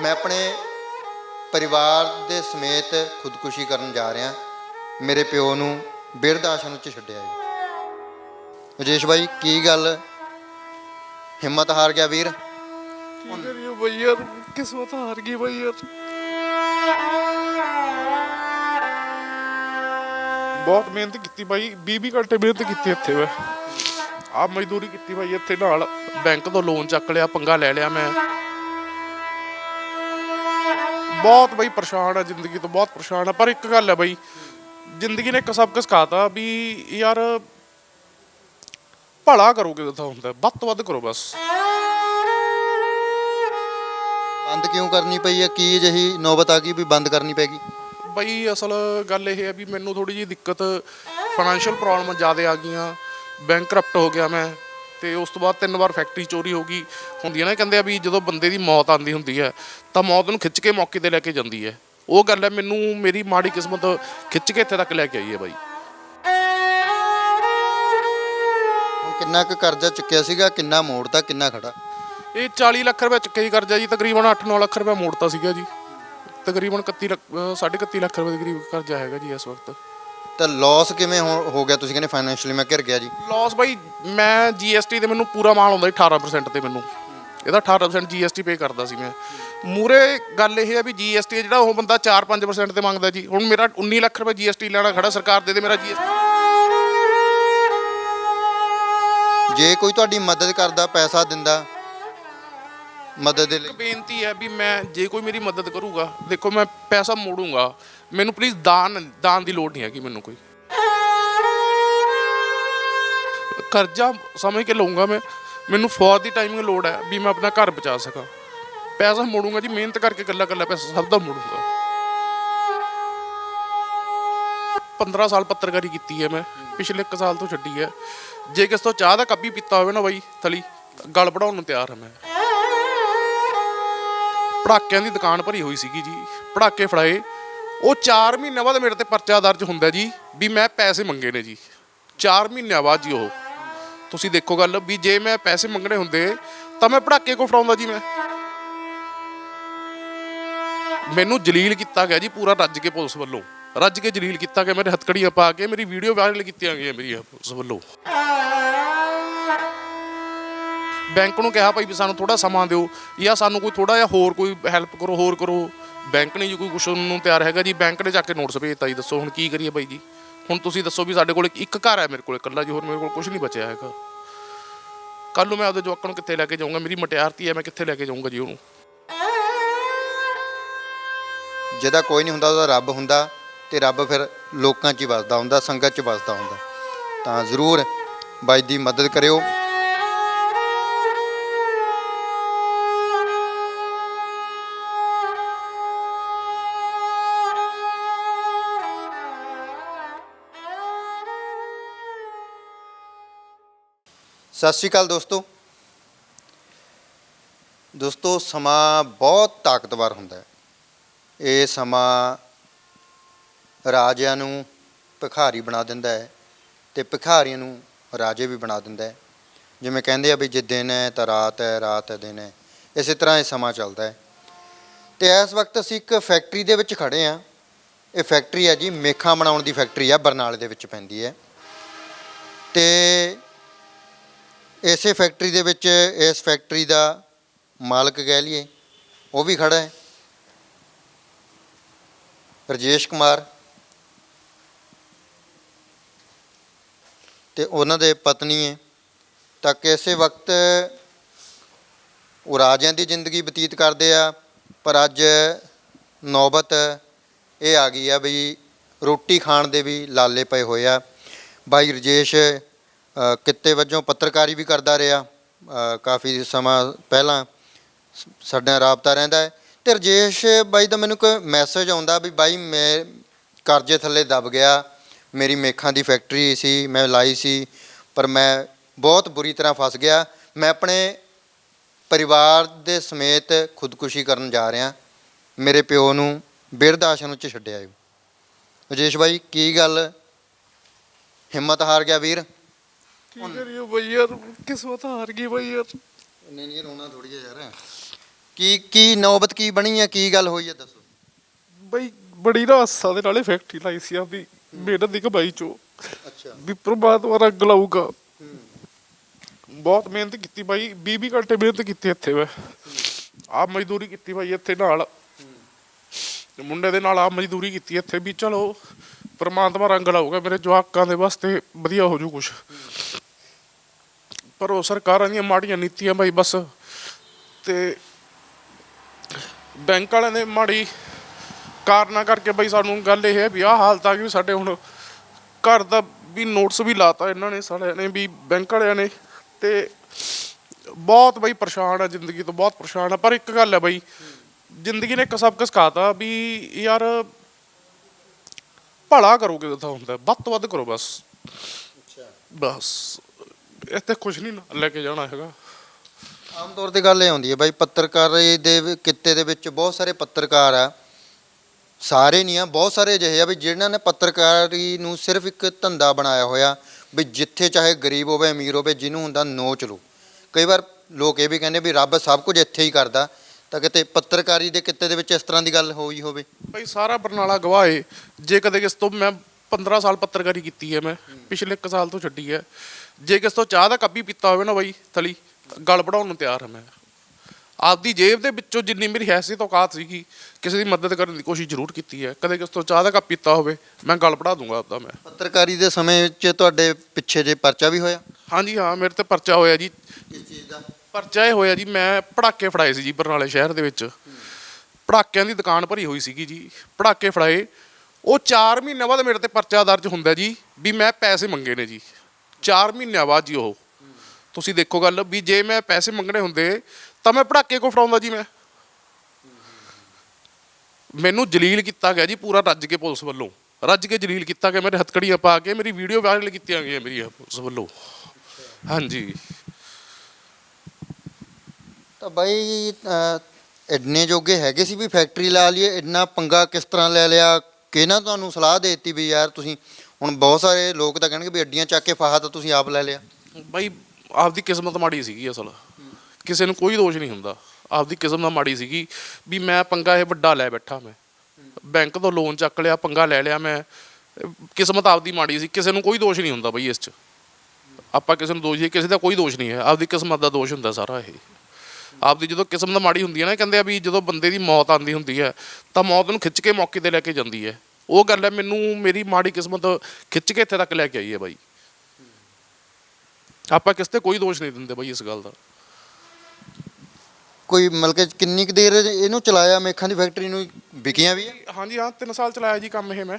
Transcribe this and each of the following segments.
ਮੈਂ ਆਪਣੇ ਪਰਿਵਾਰ ਦੇ ਸਮੇਤ ਖੁਦਕੁਸ਼ੀ ਕਰਨ ਜਾ ਰਿਹਾ। ਮੇਰੇ ਪਿਓ ਨੂੰ ਬਿਰਧ ਆਸ਼ਰਮ ਚ ਛੱਡਿਆ ਜੀ। ਰਜੇਸ਼ ਭਾਈ ਕੀ ਗੱਲ? ਹਿੰਮਤ ਹਾਰ ਗਿਆ ਵੀਰ? ਕੀ ਕਰੀਏ ਬਈ ਯਾਰ, ਕਿਸਮਤ ਹਾਰ ਗਈ ਬਈ ਯਾਰ। ਬਹੁਤ ਮਿਹਨਤ ਕੀਤੀ ਭਾਈ 20 20 ਘੰਟੇ ਮਿਹਨਤ ਕੀਤੀ ਇੱਥੇ ਮੈਂ। ਆ ਮਜ਼ਦੂਰੀ ਕੀਤੀ ਬਾਈ ਇੱਥੇ ਨਾਲ। ਬੈਂਕ ਤੋਂ ਲੋਨ ਚੱਕ ਲਿਆ, ਪੰਗਾ ਲੈ ਲਿਆ ਮੈਂ। ਬਹੁਤ ਬਈ ਪਰੇਸ਼ਾਨ ਆ ਜ਼ਿੰਦਗੀ ਤੋਂ ਬਹੁਤ ਪਰੇਸ਼ਾਨ ਆ। ਪਰ ਇੱਕ ਗੱਲ ਹੈ ਬਈ ਜ਼ਿੰਦਗੀ ਨੇ ਇੱਕ ਸਬਕ ਸਿਖਾਤਾ ਵੀ ਯਾਰ ਭਲਾ ਕਰੋਗੇ ਤਾਂ ਹੁੰਦਾ ਵੱਧ ਤੋਂ ਵੱਧ ਕਰੋ ਬਸ। ਬੰਦ ਕਿਉਂ ਕਰਨੀ ਪਈ ਹੈ ਕੀ ਅਜਿਹੀ ਨੌਬਤ ਆ ਗਈ ਵੀ ਬੰਦ ਕਰਨੀ ਪੈਗੀ ਬਈ ਅਸਲ ਗੱਲ ਇਹ ਹੈ ਵੀ ਮੈਨੂੰ ਥੋੜੀ ਜਿਹੀ ਦਿੱਕਤ ਫਾਈਨੈਂਸ਼ੀਅਲ ਪ੍ਰੋਬਲਮ ਜ਼ਿਆਦਾ ਆ ਗਈਆਂ ਬੈਂਕ ਕਰਪਟ ਹੋ ਗਿਆ ਮੈਂ। ਤੇ ਉਸ ਤੋਂ ਬਾਅਦ ਤਿੰਨ ਵਾਰ ਫੈਕਟਰੀ ਚੋਰੀ ਹੋ ਗਈ ਹੁੰਦੀ ਹੈ ਨਾ ਕਹਿੰਦੇ ਆ ਵੀ ਜਦੋਂ ਬੰਦੇ ਦੀ ਮੌਤ ਆਂਦੀ ਹੁੰਦੀ ਹੈ ਤਾਂ ਮੌਤ ਨੂੰ ਖਿੱਚ ਕੇ ਮੌਕੇ ਤੇ ਲੈ ਕੇ ਜਾਂਦੀ ਹੈ। ਉਹ ਗੱਲ ਹੈ ਮੈਨੂੰ ਮੇਰੀ ਮਾੜੀ ਕਿਸਮਤ ਖਿੱਚ ਕੇ ਇੱਥੇ ਤੱਕ ਲੈ ਕੇ ਆਈ ਹੈ ਬਾਈ। ਕਿੰਨਾ ਕੁ ਕਰਜ਼ਾ ਚੁੱਕਿਆ ਸੀਗਾ ਕਿੰਨਾ ਮੋੜਤਾ ਕਿੰਨਾ ਖੜਾ? ਇਹ 40 ਲੱਖ ਰੁਪਏ ਚੁੱਕੇ ਹੀ ਕਰਜ਼ਾ ਜੀ ਤਕਰੀਬਨ 8-9 ਲੱਖ ਰੁਪਏ ਮੋੜਤਾ ਸੀਗਾ ਜੀ। ਤਕਰੀਬਨ 31 ਲੱਖ ਅਹ ਸਾਢੇ 31 ਲੱਖ ਰੁਪਏ ਦੇ ਕਰੀਬ ਕਰਜ਼ਾ ਹੈਗਾ ਜੀ ਇਸ ਵਕਤ। ਤਾਂ ਲਾਸ ਕਿਵੇਂ ਹੋ ਹੋ ਗਿਆ? ਤੁਸੀਂ ਕਹਿੰਦੇ ਫਾਈਨੈਂਸ਼ੀਅਲੀ ਮੈਂ ਘਿਰ ਗਿਆ ਜੀ। ਲਾਸ ਬਾਈ ਮੈਂ GST ਤੇ ਮੈਨੂੰ ਪੂਰਾ ਮਾਲ ਆਉਂਦਾ ਸੀ 18% ਤੇ ਮੈਨੂੰ। ਇਹਦਾ 18% GST ਪੇ ਕਰਦਾ ਸੀ ਮੈਂ। ਮੂਰੇ ਗੱਲ ਇਹ ਹੈ ਵੀ GST ਜਿਹੜਾ ਉਹ ਬੰਦਾ 4-5% ਤੇ ਮੰਗਦਾ ਜੀ। ਹੁਣ ਮੇਰਾ 19 ਲੱਖ ਰੁਪਏ GST ਲੈਣਾ ਖੜਾ ਸਰਕਾਰ ਦੇ ਦੇ ਮੇਰਾ GST ਜੇ ਕੋਈ ਤੁਹਾਡੀ ਮਦਦ ਕਰਦਾ ਪੈਸਾ ਦਿੰਦਾ ਮਦਦ ਦੇ ਲਈ। ਬੇਨਤੀ ਹੈ ਵੀ ਮੈਂ ਜੇ ਕੋਈ ਮੇਰੀ ਮਦਦ ਕਰੂਗਾ ਦੇਖੋ ਮੈਂ ਪੈਸਾ ਮੋੜੂੰਗਾ। ਮੈਨੂੰ ਪਲੀਜ਼ ਦਾਨ ਦਾਨ ਦੀ ਲੋੜ ਨਹੀਂ ਹੈਗੀ ਮੈਨੂੰ ਕੋਈ। ਕਰਜ਼ਾ ਸਮਝ ਕੇ ਲਊਂਗਾ ਮੈਂ। ਮੈਨੂੰ ਫੌਰ ਦੀ ਟਾਈਮਿੰਗ ਲੋੜ ਹੈ ਵੀ ਮੈਂ ਆਪਣਾ ਘਰ ਬਚਾ ਸਕਾਂ। ਪੈਸਾ ਮੋੜੂੰਗਾ ਜੀ, ਮਿਹਨਤ ਕਰਕੇ ਕੱਲਾ ਕੱਲਾ ਪੈਸਾ ਸਭ ਦਾ ਮੋੜੂੰਗਾ। 15 ਸਾਲ ਪੱਤਰਕਾਰੀ ਕੀਤੀ ਹੈ ਮੈਂ, ਪਿਛਲੇ 1 ਸਾਲ ਤੋਂ ਛੱਡੀ ਹੈ। ਜੇ ਕਿਸ ਤੋਂ ਚਾਹ ਦਾ ਕੱਪ ਪੀਤਾ ਹੋਵੇ ਨਾ ਬਾਈ, ਥਲੀ ਤਾਂ ਗਲ ਪੜਾਉਣ ਨੂੰ ਤਿਆਰ ਹਾਂ ਮੈਂ। ਪੜਾਕਿਆਂ ਦੀ ਦੁਕਾਨ ਭਰੀ ਹੋਈ ਸੀਗੀ ਜੀ, ਪੜਾਕੇ ਫੜਾਏ। ਉਹ 4 ਮਹੀਨਿਆਂ ਬਾਅਦ ਮੇਰੇ ਤੇ ਪਰਚਾ ਦਰਜ ਹੁੰਦਾ ਜੀ, ਵੀ ਮੈਂ ਪੈਸੇ ਮੰਗੇ ਨੇ ਜੀ। 4 ਮਹੀਨਿਆਂ ਬਾਅਦ ਜੀ ਉਹ। ਤੁਸੀਂ ਦੇਖੋ ਗੱਲ ਵੀ ਜੇ ਮੈਂ ਪੈਸੇ ਮੰਗਣੇ ਹੁੰਦੇ, ਤਾਂ ਮੈਂ ਪੜਾਕੇ ਕੋ ਫੜਾਉਂਦਾ ਜੀ ਮੈਂ। ਮੈਨੂੰ ਜਲੀਲ ਕੀਤਾ ਗਿਆ ਜੀ ਪੂਰਾ ਰੱਜ ਕੇ ਪੁਲਿਸ ਵੱਲੋਂ। ਰੱਜ ਕੇ ਜਲੀਲ ਕੀਤਾ ਗਿਆ, ਮੇਰੇ ਹੱਥਕੜੀਆਂ ਪਾ ਕੇ, ਮੇਰੀ ਵੀਡੀਓ ਵਾਇਰਲ ਕੀਤੀਆਂ ਗਈਆਂ ਮੇਰੀ ਪੁਲਿਸ ਵੱਲੋਂ। ਬੈਂਕ ਨੂੰ ਕਿਹਾ ਭਾਈ ਵੀ ਸਾਨੂੰ ਥੋੜਾ ਸਮਾਂ ਦਿਓ, ਜਾਂ ਸਾਨੂੰ ਕੋਈ ਥੋੜਾ ਜਿਹਾ ਹੋਰ ਕੋਈ ਹੈਲਪ ਕਰੋ, ਹੋਰ ਕਰੋ। ਬੈਂਕ ਨੇ ਜੀ ਕੋਈ ਕੁਛ ਨੂੰ ਤਿਆਰ ਹੈਗਾ ਜੀ, ਬੈਂਕ ਨੇ ਜਾ ਕੇ ਨੋਟਿਸ ਭੇਜਤਾ ਜੀ, ਦੱਸੋ ਹੁਣ ਕੀ ਕਰੀਏ ਬਾਈ ਜੀ। ਹੁਣ ਤੁਸੀਂ ਦੱਸੋ ਵੀ ਸਾਡੇ ਕੋਲ ਇੱਕ ਘਰ ਹੈ ਮੇਰੇ ਕੋਲ, ਇਕੱਲਾ ਜੀ, ਹੋਰ ਮੇਰੇ ਕੋਲ ਕੁਝ ਨਹੀਂ ਬਚਿਆ ਹੈਗਾ। ਕੱਲ ਨੂੰ ਮੈਂ ਆਪਦੇ ਜਵਾਕਾਂ ਨੂੰ ਕਿੱਥੇ ਲੈ ਕੇ ਜਾਊਂਗਾ, ਮੇਰੀ ਮਟਿਆਰਤੀ ਹੈ, ਮੈਂ ਕਿੱਥੇ ਲੈ ਕੇ ਜਾਊਂਗਾ ਜੀ ਉਹਨੂੰ? ਜਿਹਦਾ ਕੋਈ ਨਹੀਂ ਹੁੰਦਾ, ਉਹਦਾ ਰੱਬ ਹੁੰਦਾ ਤੇ ਰੱਬ ਫਿਰ ਲੋਕਾਂ 'ਚ ਹੀ ਵਸਦਾ ਹੁੰਦਾ, ਸੰਗਤ 'ਚ ਵਸਦਾ ਹੁੰਦਾ। ਤਾਂ ਜ਼ਰੂਰ ਬਾਈ ਦੀ ਮਦਦ ਕਰਿਓ। ਸਤਿ ਸ਼੍ਰੀ ਅਕਾਲ ਦੋਸਤੋ। ਦੋਸਤੋ, ਸਮਾਂ ਬਹੁਤ ਤਾਕਤਵਰ ਹੁੰਦਾ ਹੈ। ਇਹ ਸਮਾਂ ਰਾਜਿਆਂ ਨੂੰ ਭਿਖਾਰੀ ਬਣਾ ਦਿੰਦਾ ਹੈ ਤੇ ਭਿਖਾਰੀਆਂ ਨੂੰ ਰਾਜੇ ਵੀ ਬਣਾ ਦਿੰਦਾ ਹੈ। ਜਿਵੇਂ ਕਹਿੰਦੇ ਆ ਵੀ ਜੇ ਦਿਨ ਹੈ ਤਾਂ ਰਾਤ ਹੈ ਰਾਤ ਹੈ, ਦਿਨ ਹੈ। ਇਸੇ ਤਰ੍ਹਾਂ ਇਹ ਸਮਾਂ ਚੱਲਦਾ ਹੈ। ਤੇ ਇਸ ਵਕਤ ਅਸੀਂ ਇੱਕ ਫੈਕਟਰੀ ਦੇ ਵਿੱਚ ਖੜੇ ਆ ਇਹ ਫੈਕਟਰੀ ਹੈ ਜੀ, ਮੇਖਾਂ ਬਣਾਉਣ ਦੀ ਫੈਕਟਰੀ ਆ, ਬਰਨਾਲੇ ਦੇ ਵਿੱਚ ਪੈਂਦੀ ਹੈ। ਤੇ ਇਸੇ ਫੈਕਟਰੀ ਦੇ ਵਿੱਚ, ਇਸ ਫੈਕਟਰੀ ਦਾ ਮਾਲਕ ਕਹਿ ਲਈਏ, ਉਹ ਵੀ ਖੜਾ ਹੈ। ਰਜੇਸ਼ ਕੁਮਾਰ ਤੇ ਉਹਨਾਂ ਦੇ ਪਤਨੀ ਹੈ। ਤਾਂ ਇਸੇ ਵਕਤ ਉਹ ਰਾਜਿਆਂ ਦੀ ਜ਼ਿੰਦਗੀ ਬਤੀਤ ਕਰਦੇ ਆ, ਪਰ ਅੱਜ ਨੌਬਤ ਇਹ ਆ ਗਈ ਆ ਵੀ ਰੋਟੀ ਖਾਣ ਦੇ ਵੀ ਲਾਲੇ ਪਏ ਹੋਏ ਆ। ਬਾਈ ਰਜੇਸ਼ ਕਿੱਤੇ ਵਜੋਂ ਪੱਤਰਕਾਰੀ ਵੀ ਕਰਦਾ ਰਿਹਾ। ਕਾਫੀ ਸਮਾਂ ਪਹਿਲਾਂ ਸ- ਸਾਡੇ ਨਾਲ ਰਾਬਤਾ ਰਹਿੰਦਾ ਹੈ। ਤੇ ਰਜੇਸ਼ ਬਾਈ ਦਾ ਮੈਨੂੰ ਕੋਈ ਮੈਸੇਜ ਆਉਂਦਾ ਵੀ ਬਾਈ ਮੈਂ ਕਰਜ਼ੇ ਥੱਲੇ ਦਬ ਗਿਆ, ਮੇਰੀ ਮੇਖਾਂ ਦੀ ਫੈਕਟਰੀ ਸੀ, ਮੈਂ ਲਾਈ ਸੀ, ਪਰ ਮੈਂ ਬਹੁਤ ਬੁਰੀ ਤਰ੍ਹਾਂ ਫਸ ਗਿਆ। ਮੈਂ ਆਪਣੇ ਪਰਿਵਾਰ ਦੇ ਸਮੇਤ ਖੁਦਕੁਸ਼ੀ ਕਰਨ ਜਾ ਰਿਹਾ। ਮੇਰੇ ਪਿਓ ਨੂੰ ਬਿਰਧ ਆਸ਼ਰਮ ਵਿੱਚ ਛੱਡਿਆ ਹੈ ਰਜੇਸ਼ ਬਾਈ, ਕੀ ਗੱਲ? ਹਿੰਮਤ ਹਾਰ ਗਿਆ ਵੀਰ? ਕੀ ਕਰੀਏ ਬਈ ਯਾਰ? ਕਿਸਮਤ ਹਾਰ ਗਈ ਬਈ ਯਾਰ। ਨਹੀਂ ਨਹੀਂ ਰੋਣਾ ਥੋੜੀ ਜਿਹਾ ਯਾਰ। ਕੀ ਕੀ ਨੌਬਤ ਕੀ ਬਣੀ ਹੈ ਕੀ ਗੱਲ ਹੋਈ ਹੈ ਦੱਸੋ। ਬਈ ਬੜੀ ਰਾਸਾ ਦੇ ਨਾਲੇ ਫੈਕਟਰੀ ਲਾਈ ਸੀ ਆ ਵੀ ਮਿਹਨਤ ਦੀ ਕਮਾਈ ਚੋਂ। ਅੱਛਾ। ਵੀ ਪ੍ਰਮਾਤਮਾ ਰੰਗ ਲਾਊਗਾ। ਬਹੁਤ ਮਿਹਨਤ ਕੀਤੀ ਬਾਈ। 20 20 ਘੰਟੇ ਮਿਹਨਤ ਕੀਤੀ ਇੱਥੇ ਮੈਂ। ਆ ਮਜ਼ਦੂਰੀ ਕੀਤੀ ਬਾਈ ਇੱਥੇ ਨਾਲ। ਤੇ ਮੁੰਡੇ ਦੇ ਨਾਲ ਆ ਮਜ਼ਦੂਰੀ ਕੀਤੀ ਇੱਥੇ ਵੀ ਚਲੋ ਪ੍ਰਮਾਤਮਾ ਰੰਗ ਲਾਊਗਾ ਮੇਰੇ ਜਵਾਕਾਂ ਦੇ ਵਾਸਤੇ। ਵਧੀਆ ਹੋ ਜੂ ਕੁਛ। ਪਰ ਉਹ ਸਰਕਾਰਾਂ ਦੀਆਂ ਮਾੜੀਆਂ ਨੀਤੀਆਂ ਬਾਈ ਬਸ। ਤੇ ਬੈਂਕ ਵਾਲਿਆਂ ਨੇ ਮਾੜੀ ਕਾਰਨਾਂ ਕਰਕੇ ਬਈ ਸਾਨੂੰ ਗੱਲ ਇਹ ਹੈ ਵੀ ਆਹ ਹਾਲਤ ਆ ਗਈ ਸਾਡੇ ਹੁਣ ਘਰ ਦਾ ਵੀ ਨੋਟਿਸ ਵੀ ਲਾਤਾ ਇਹਨਾਂ ਨੇ ਸਾਲਿਆਂ ਨੇ ਵੀ ਬੈਂਕ ਵਾਲਿਆਂ ਨੇ। ਤੇ ਬਹੁਤ ਬਈ ਪਰੇਸ਼ਾਨ ਆ ਜ਼ਿੰਦਗੀ ਤੋਂ ਬਹੁਤ ਪਰੇਸ਼ਾਨ ਆ। ਪਰ ਇੱਕ ਗੱਲ ਹੈ ਬਈ ਜ਼ਿੰਦਗੀ ਨੇ ਇੱਕ ਸਬਕ ਸਿਖਾਤਾ ਵੀ ਯਾਰ ਭਲਾ ਕਰੋ ਕਿਸੇ ਦਾ ਹੁੰਦਾ ਵੱਧ ਤੋਂ ਵੱਧ ਕਰੋ ਬਸ। ਬਸ। ਇੱਥੇ ਕੁਝ ਨਹੀਂ ਲੈ ਕੇ ਜਾਣਾ ਹੈਗਾ। ਆਮ ਤੌਰ ਤੇ ਗੱਲ ਇਹ ਹੁੰਦੀ ਹੈ ਬਾਈ ਪੱਤਰਕਾਰੀ ਦੇ ਵੀ- ਕਿੱਤੇ ਦੇ ਵਿੱਚ ਬਹੁਤ ਸਾਰੇ ਪੱਤਰਕਾਰ ਆ। ਸਾਰੇ ਨਹੀਂ ਆ ਬਹੁਤ ਸਾਰੇ ਅਜਿਹੇ ਆ ਵੀ ਜਿਨ੍ਹਾਂ ਨੇ ਪੱਤਰਕਾਰੀ ਨੂੰ ਸਿਰਫ ਇੱਕ ਧੰਦਾ ਬਣਾਇਆ ਹੋਇਆ ਵੀ ਜਿੱਥੇ ਚਾਹੇ ਗਰੀਬ ਹੋਵੇ ਅਮੀਰ ਹੋਵੇ ਜਿਹਨੂੰ ਹੁੰਦਾ ਨੋਚ ਲਓ ਕਈ ਵਾਰ ਲੋਕ ਇਹ ਵੀ ਕਹਿੰਦੇ ਵੀ ਰੱਬ ਸਭ ਕੁਝ ਇੱਥੇ ਹੀ ਕਰਦਾ ਤਾਂ ਕਿਤੇ ਪੱਤਰਕਾਰੀ ਦੇ ਕਿੱਤੇ ਦੇ ਵਿੱਚ ਇਸ ਤਰ੍ਹਾਂ ਦੀ ਗੱਲ ਹੋਈ ਹੋਵੇ। ਭਾਈ ਸਾਰਾ ਬਰਨਾਲਾ ਗਵਾਹ ਏ। ਜੇ ਕਦੇ ਕਿਸ ਤੋਂ ਮੈਂ 15 ਸਾਲ ਪੱਤਰਕਾਰੀ ਕੀਤੀ ਹੈ ਮੈਂ ਪਿਛਲੇ 1 ਸਾਲ ਤੋਂ ਛੱਡੀ ਹੈ। ਜੇ ਕਿਸ ਤੋਂ ਚਾਹ ਦਾ ਕੱਪ ਵੀ ਪੀਤਾ ਹੋਵੇ ਨਾ ਬਾਈ ਥਲੀ ਗਲ ਪੜਾਉਣ ਨੂੰ ਤਿਆਰ ਹਾਂ ਮੈਂ। ਆਪਦੀ ਜੇਬ ਦੇ ਵਿੱਚੋਂ ਜਿੰਨੀ ਮੇਰੀ ਹੈਸੀਅਤ ਔਕਾਤ ਸੀਗੀ ਕਿਸੇ ਦੀ ਮਦਦ ਕਰਨ ਦੀ ਕੋਸ਼ਿਸ਼ ਜ਼ਰੂਰ ਕੀਤੀ ਹੈ। ਕਦੇ ਕਿਸ ਤੋਂ ਚਾਹ ਦਾ ਕੱਪ ਪੀਤਾ ਹੋਵੇ ਮੈਂ ਗਲ ਪੜਾ ਦੂੰਗਾ ਆਪਦਾ ਮੈਂ। ਪੱਤਰਕਾਰੀ ਦੇ ਸਮੇਂ ਵਿੱਚ ਤੁਹਾਡੇ ਪਿੱਛੇ ਜੇ ਪਰਚਾ ਵੀ ਹੋਇਆ? ਹਾਂਜੀ ਹਾਂ ਮੇਰੇ ਤੇ ਪਰਚਾ ਹੋਇਆ ਜੀ। ਕਿਸ ਚੀਜ਼ ਦਾ? ਪਰਚਾ ਇਹ ਹੋਇਆ ਜੀ ਮੈਂ ਪੜਾਕੇ ਫੜਾਏ ਸੀ ਜੀ ਬਰਨਾਲੇ ਸ਼ਹਿਰ ਦੇ ਵਿੱਚ। ਪੜਾਕਿਆਂ ਦੀ ਦੁਕਾਨ ਭਰੀ ਹੋਈ ਸੀਗੀ ਜੀ। ਪੜਾਕੇ ਫੜਾਏ। ਉਹ 4 ਮਹੀਨੇ ਬਾਅਦ ਮੇਰੇ ਤੇ ਪਰਚਾ ਦਰਜ ਹੁੰਦਾ ਜੀ, ਵੀ ਮੈਂ ਪੈਸੇ ਮੰਗੇ ਨੇ ਜੀ। 4 ਮਹੀਨਿਆਂ ਬਾਅਦ ਜੀ ਉਹ। ਤੁਸੀਂ ਦੇਖੋ ਗੱਲ, ਵੀ ਜੇ ਮੈਂ ਪੈਸੇ ਮੰਗਣੇ ਹੁੰਦੇ, ਤਾਂ ਮੈਂ ਪੜਾਕੇ ਕੋ ਫੜਾਉਂਦਾ ਜੀ ਮੈਂ? ਮੈਨੂੰ ਜਲੀਲ ਕੀਤਾ ਗਿਆ ਜੀ ਪੂਰਾ ਰੱਜ ਕੇ ਪੁਲਿਸ ਵੱਲੋਂ। ਰੱਜ ਕੇ ਜਲੀਲ ਕੀਤਾ ਗਿਆ, ਮੇਰੇ ਹੱਥਕੜੀਆਂ ਪਾ ਕੇ, ਮੇਰੀ ਵੀਡੀਓ ਵਾਇਰਲ ਕੀਤੀਆਂ ਗਈਆਂ ਮੇਰੀ ਪੁਲਿਸ ਵੱਲੋਂ। ਹਾਂਜੀ। ਤਾਂ ਬਾਈ ਇੰਨੇ ਜੋਗੇ ਹੈਗੇ ਸੀ ਵੀ ਫੈਕਟਰੀ ਲਾ ਲਈਏ, ਇੰਨਾ ਪੰਗਾ ਕਿਸ ਤਰ੍ਹਾਂ ਲੈ ਲਿਆ? ਕਿਹਨਾਂ ਤੁਹਾਨੂੰ ਸਲਾਹ ਦੇ ਦਿੱਤੀ ਵੀ ਯਾਰ ਤੁਸੀਂ, ਹੁਣ ਬਹੁਤ ਸਾਰੇ ਲੋਕ ਤਾਂ ਕਹਿਣਗੇ ਵੀ ਅੱਡੀਆਂ ਚੱਕ ਕੇ ਫਾਹਾ ਤਾਂ ਤੁਸੀਂ ਆਪ ਲੈ ਲਿਆ। ਬਾਈ, ਆਪਦੀ ਕਿਸਮਤ ਮਾੜੀ ਸੀਗੀ ਅਸਲ। ਕਿਸੇ ਨੂੰ ਕੋਈ ਦੋਸ਼ ਨਹੀਂ ਹੁੰਦਾ। ਆਪਦੀ ਕਿਸਮਤ ਮਾੜੀ ਸੀਗੀ ਵੀ ਮੈਂ ਪੰਗਾ ਇਹ ਵੱਡਾ ਲੈ ਬੈਠਾ ਮੈਂ। ਬੈਂਕ ਤੋਂ ਲੋਨ ਚੱਕ ਲਿਆ, ਪੰਗਾ ਲੈ ਲਿਆ ਮੈਂ। ਕਿਸਮਤ ਆਪਦੀ ਮਾੜੀ ਸੀ, ਕਿਸੇ ਨੂੰ ਕੋਈ ਦੋਸ਼ ਨਹੀਂ ਹੁੰਦਾ ਬਈ ਇਸ 'ਚ। ਆਪਾਂ ਕਿਸੇ ਨੂੰ ਦੋਸ਼ ਕਿਸੇ ਦਾ ਕੋਈ ਦੋਸ਼ ਨਹੀਂ ਹੈ। ਆਪਦੀ ਕਿਸਮਤ ਦਾ ਦੋਸ਼ ਹੁੰਦਾ ਸਾਰਾ ਇਹ। ਆਪਦੀ ਜਦੋਂ ਕਿਸਮਤ ਮਾੜੀ ਹੁੰਦੀ ਹੈ ਨਾ ਕਹਿੰਦੇ ਆ ਵੀ ਜਦੋਂ ਬੰਦੇ ਦੀ ਮੌਤ ਆਂਦੀ ਹੁੰਦੀ ਹੈ ਤਾਂ ਮੌਤ ਨੂੰ ਖਿੱਚ ਕੇ ਮੌਕੇ ਤੇ ਲੈ ਕੇ ਜਾਂਦੀ ਹੈ। ਉਹ ਗੱਲ ਹੈ ਮੈਨੂੰ ਮੇਰੀ ਮਾੜੀ ਕਿਸਮਤ ਖਿੱਚ ਕੇ ਇੱਥੇ ਤੱਕ ਲੈ ਕੇ ਆਈ ਹੈ ਬਾਈ। ਆਪਾਂ ਕਿਸ ਤੇ ਕੋਈ ਦੋਸ਼ ਨਹੀਂ ਦਿੰਦੇ ਬਾਈ ਇਸ ਗੱਲ ਦਾ। ਕੋਈ ਮਤਲਬ ਕਿ ਕਿੰਨੀ ਕੁ ਦੇਰ ਇਹਨੂੰ ਚਲਾਇਆ ਮੇਖਾਂ ਦੀ ਫੈਕਟਰੀ ਨੂੰ ਵਿਕੀਆਂ ਵੀ? ਹਾਂਜੀ ਹਾਂ 3 ਸਾਲ ਚਲਾਇਆ ਜੀ ਕੰਮ ਇਹ ਮੈਂ।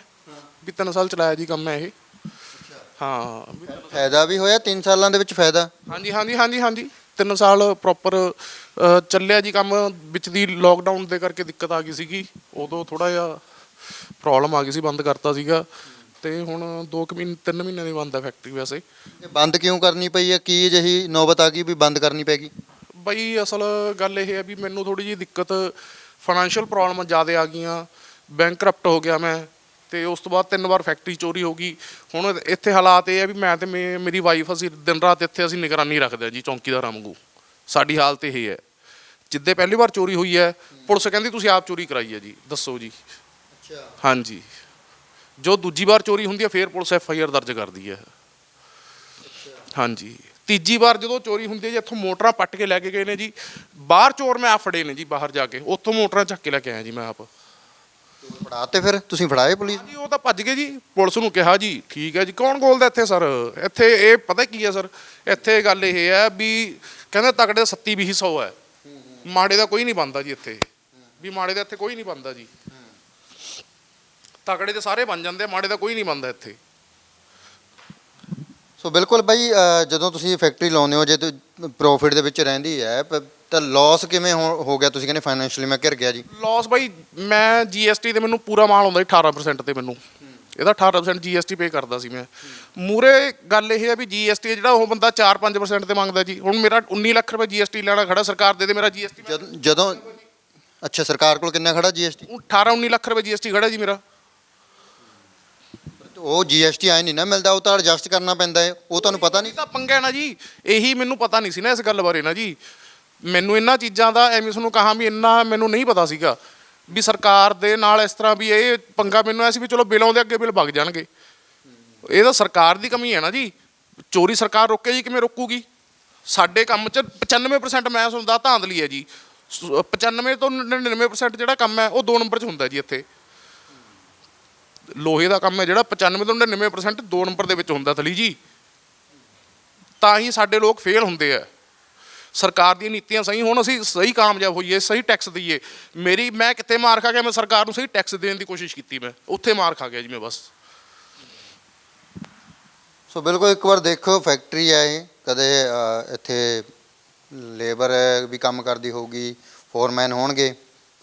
ਵੀ 3 ਸਾਲ ਚਲਾਇਆ ਜੀ ਕੰਮ ਇਹ। ਹਾਂ ਵੀ ਫਾਇਦਾ ਵੀ ਹੋਇਆ 3 ਸਾਲਾਂ ਦੇ ਵਿੱਚ ਫਾਇਦਾ? ਹਾਂਜੀ ਹਾਂਜੀ ਹਾਂਜੀ ਹਾਂਜੀ। 3 ਸਾਲ ਪ੍ਰੋਪਰ ਚੱਲਿਆ ਜੀ ਕੰਮ ਵਿੱਚ ਦੀ ਲੋਕਡਾਊਨ ਦੇ ਕਰਕੇ ਦਿੱਕਤ ਆ ਗਈ ਸੀਗੀ। ਉਦੋਂ ਥੋੜਾ ਜਿਹਾ ਪ੍ਰੋਬਲਮ ਆ ਗਈ ਸੀ ਬੰਦ ਕਰਤਾ ਸੀਗਾ। ਤੇ ਹੁਣ 2 ਮਹੀਨੇ 3 ਮਹੀਨੇ ਦੀ ਬੰਦ ਹੈ ਫੈਕਟਰੀ ਵੈਸੇ। ਇਹ ਬੰਦ ਕਿਉਂ ਕਰਨੀ ਪਈ ਹੈ ਕੀ ਅਜਿਹੀ ਨੌਬਤ ਆ ਗਈ ਵੀ ਬੰਦ ਕਰਨੀ ਪੈਗੀ ਬਈ ਅਸਲ ਗੱਲ ਇਹ ਹੈ ਵੀ ਮੈਨੂੰ ਥੋੜੀ ਜਿਹੀ ਦਿੱਕਤ ਫਾਈਨੈਂਸ਼ੀਅਲ ਪ੍ਰੋਬਲਮਾਂ ਜ਼ਿਆਦਾ ਆ ਗਈਆਂ ਬੈਂਕ ਕਰਪਟ ਹੋ ਗਿਆ ਮੈਂ। ਤੇ ਉਸ ਤੋਂ ਬਾਅਦ ਤਿੰਨ ਵਾਰ ਫੈਕਟਰੀ ਚੋਰੀ ਹੋ ਗਈ। ਹੁਣ ਇੱਥੇ ਹਾਲਾਤ ਇਹ ਹੈ ਵੀ ਮੈਂ ਤੇ ਮੇ- ਮੇਰੀ ਵਾਈਫ ਅਸੀਂ ਦਿਨ ਰਾਤ ਇੱਥੇ ਅਸੀਂ ਨਿਗਰਾਨੀ ਰੱਖਦੇ ਹਾਂ ਜੀ ਚੌਂਕੀਦਾਰਾਂ ਵਾਂਗੂ ਸਾਡੀ ਹਾਲਤ ਇਹ ਹੈ। ਜਿੱਦੇ ਪਹਿਲੀ ਵਾਰ ਚੋਰੀ ਹੋਈ ਹੈ ਪੁਲਿਸ ਕਹਿੰਦੀ ਤੁਸੀਂ ਆਪ ਚੋਰੀ ਕਰਾਈ ਹੈ ਜੀ ਦੱਸੋ ਜੀ। ਅੱਛਾ। ਹਾਂਜੀ। ਜੋ ਦੂਜੀ ਵਾਰ ਚੋਰੀ ਹੁੰਦੀ ਹੈ ਫੇਰ ਪੁਲਿਸ ਐਫ ਆਈ ਆਰ ਦਰਜ ਕਰਦੀ ਹੈ। ਹਾਂਜੀ। ਤੀਜੀ ਵਾਰ ਜਦੋਂ ਚੋਰੀ ਹੁੰਦੀ ਹੈ ਜੀ ਇੱਥੋਂ ਮੋਟਰਾਂ ਪੱਟ ਕੇ ਲੈ ਕੇ ਗਏ ਨੇ ਜੀ। ਬਾਹਰ ਚੋਰ ਮੈਂ ਆ ਫੜੇ ਨੇ ਜੀ ਬਾਹਰ ਜਾ ਕੇ। ਉੱਥੋਂ ਮੋਟਰਾਂ ਚੱਕ ਕੇ ਲੈ ਕੇ ਆਇਆ ਜੀ ਮੈਂ ਆਪ। ਫੜਾਤੇ ਫਿਰ ਤੁਸੀਂ ਫੜਾਏ ਪੁਲਿਸ? ਜੀ ਉਹ ਤਾਂ ਭੱਜ ਗਏ ਜੀ। ਪੁਲਿਸ ਨੂੰ ਕਿਹਾ ਜੀ ਠੀਕ ਹੈ ਜੀ। ਕੌਣ ਬੋਲਦਾ ਇੱਥੇ ਸਰ? ਇੱਥੇ ਇਹ ਪਤਾ ਕੀ ਹੈ ਸਰ? ਇੱਥੇ ਗੱਲ ਇਹ ਹੈ ਵੀ ਕਹਿੰਦੇ ਤਕੜੇ ਦਾ ਸੱਤੀ ਵੀ 100 ਹੈ। ਮਾੜੇ ਦਾ ਕੋਈ ਨਹੀਂ ਬੰਦਾ ਜੀ ਇੱਥੇ। ਵੀ ਮਾੜੇ ਦਾ ਇੱਥੇ ਕੋਈ ਨਹੀਂ ਬੰਦਾ ਜੀ। ਤਕੜੇ ਦੇ ਸਾਰੇ ਬਣ ਜਾਂਦੇ ਮਾੜੇ ਦਾ ਕੋਈ ਨਹੀਂ ਬੰਦਾ ਇੱਥੇ। ਸੋ ਬਿਲਕੁਲ ਬਾਈ ਜਦੋਂ ਤੁਸੀਂ ਫੈਕਟਰੀ ਲਾਉਂਦੇ ਹੋ ਜੇ ਪ੍ਰੋਫਿਟ ਦੇ ਵਿੱਚ ਰਹਿੰਦੀ ਹੈ ਤਾਂ ਲਾਸ ਕਿਵੇਂ ਹੋ ਹੋ ਗਿਆ? ਤੁਸੀਂ ਕਹਿੰਦੇ ਫਾਈਨੈਂਸ਼ੀਅਲੀ ਮੈਂ ਘਿਰ ਗਿਆ ਜੀ। ਲਾਸ ਬਾਈ ਮੈਂ ਜੀਐਸਟੀ ਤੇ ਮੈਨੂੰ ਪੂਰਾ ਮਾਲ ਆਉਂਦਾ ਸੀ 18% ਤੇ ਮੈਨੂੰ। ਇਹਦਾ 18% ਜੀਐਸਟੀ ਪੇ ਕਰਦਾ ਸੀ ਮੈਂ। ਮੂਰੇ ਗੱਲ ਇਹ ਹੈ ਵੀ ਜੀਐਸਟੀ ਜਿਹੜਾ ਉਹ ਬੰਦਾ 4-5% ਤੇ ਮੰਗਦਾ ਜੀ। ਹੁਣ ਮੇਰਾ 19 ਲੱਖ ਰੁਪਏ ਜੀਐਸਟੀ ਲੈਣਾ ਖੜਾ ਸਰਕਾਰ ਦੇ ਦੇ ਮੇਰਾ ਜੀਐਸਟੀ ਜਦ- ਜਦੋਂ ਅੱਛਾ ਸਰਕਾਰ ਕੋਲ ਕਿੰਨਾ ਖੜਾ ਜੀਐਸਟੀ 18-19 ਲੱਖ ਰੁਪਏ ਜੀਐਸਟੀ ਖੜਾ ਜੀ ਮੇਰਾ। ਉਹ ਜੀਐਸਟੀ ਆਏ ਨਹੀਂ ਨਾ ਮਿਲਦਾ ਉਹ ਤਾਂ ਐਡਜਸਟ ਕਰਨਾ ਪੈਂਦਾ ਹੈ। ਉਹ ਤੁਹਾਨੂੰ ਪਤਾ ਨਹੀਂ? ਇਹ ਤਾਂ ਪੰਗਾ ਹੈ ਨਾ ਜੀ। ਇਹੀ ਮੈਨੂੰ ਪਤਾ ਨਹੀਂ ਸੀ ਨਾ ਇਸ ਗੱਲ ਬਾਰੇ ਨਾ ਜੀ। ਮੈਨੂੰ ਇਹਨਾਂ ਚੀਜ਼ਾਂ ਦਾ, ਐਵੇਂ ਤੁਹਾਨੂੰ ਕਹਾਂ ਵੀ ਇੰਨਾ ਮੈਨੂੰ ਨਹੀਂ ਪਤਾ ਸੀਗਾ ਵੀ ਸਰਕਾਰ ਦੇ ਨਾਲ ਇਸ ਤਰ੍ਹਾਂ ਵੀ ਇਹ ਪੰਗਾ ਮੈਨੂੰ ਐ ਸੀ ਵੀ ਚਲੋ ਬਿੱਲ ਆਉਂਦੇ ਅੱਗੇ ਬਿੱਲ ਵਗ ਜਾਣਗੇ। ਇਹ ਤਾਂ ਸਰਕਾਰ ਦੀ ਕਮੀ ਹੈ ਨਾ ਜੀ। ਚੋਰੀ ਸਰਕਾਰ ਰੋਕੇ ਜੀ ਕਿਵੇਂ ਰੋਕੂਗੀ? ਸਾਡੇ ਕੰਮ 'ਚ 95% ਮੈਂ ਸੁਣਦਾ ਧਾਂਦਲੀ ਹੈ ਜੀ। ਸ- 95 ਤੋਂ 99% ਜਿਹੜਾ ਕੰਮ ਹੈ, ਉਹ 2 ਨੰਬਰ 'ਚ ਹੁੰਦਾ ਜੀ ਇੱਥੇ। ਲੋਹੇ ਦਾ ਕੰਮ ਹੈ ਜਿਹੜਾ 95 ਤੋਂ 99% 2 ਨੰਬਰ ਦੇ ਵਿੱਚ ਹੁੰਦਾ ਥਲੀ ਜੀ। ਤਾਂ ਹੀ ਸਾਡੇ ਲੋਕ ਫੇਲ ਹੁੰਦੇ ਆ। ਸਰਕਾਰ ਦੀਆਂ ਨੀਤੀਆਂ ਸਹੀ ਹੋਣ, ਅਸੀਂ ਸਹੀ ਕਾਮਯਾਬ ਹੋਈਏ, ਸਹੀ ਟੈਕਸ ਦਈਏ। ਮੇਰੀ, ਮੈਂ ਕਿੱਥੇ ਮਾਰ ਖਾ ਗਿਆ, ਮੈਂ ਸਰਕਾਰ ਨੂੰ ਸਹੀ ਟੈਕਸ ਦੇਣ ਦੀ ਕੋਸ਼ਿਸ਼ ਕੀਤੀ ਮੈਂ। ਉੱਥੇ ਮਾਰ ਖਾ ਗਿਆ ਜੀ ਮੈਂ ਬਸ। ਸੋ ਬਿਲਕੁਲ ਇੱਕ ਵਾਰ ਦੇਖੋ ਫੈਕਟਰੀ ਹੈ ਇਹ। ਕਦੇ ਇੱਥੇ ਲੇਬਰ ਵੀ ਕੰਮ ਕਰਦੀ ਹੋਊਗੀ ਫੋਰਮੈਨ ਹੋਣਗੇ,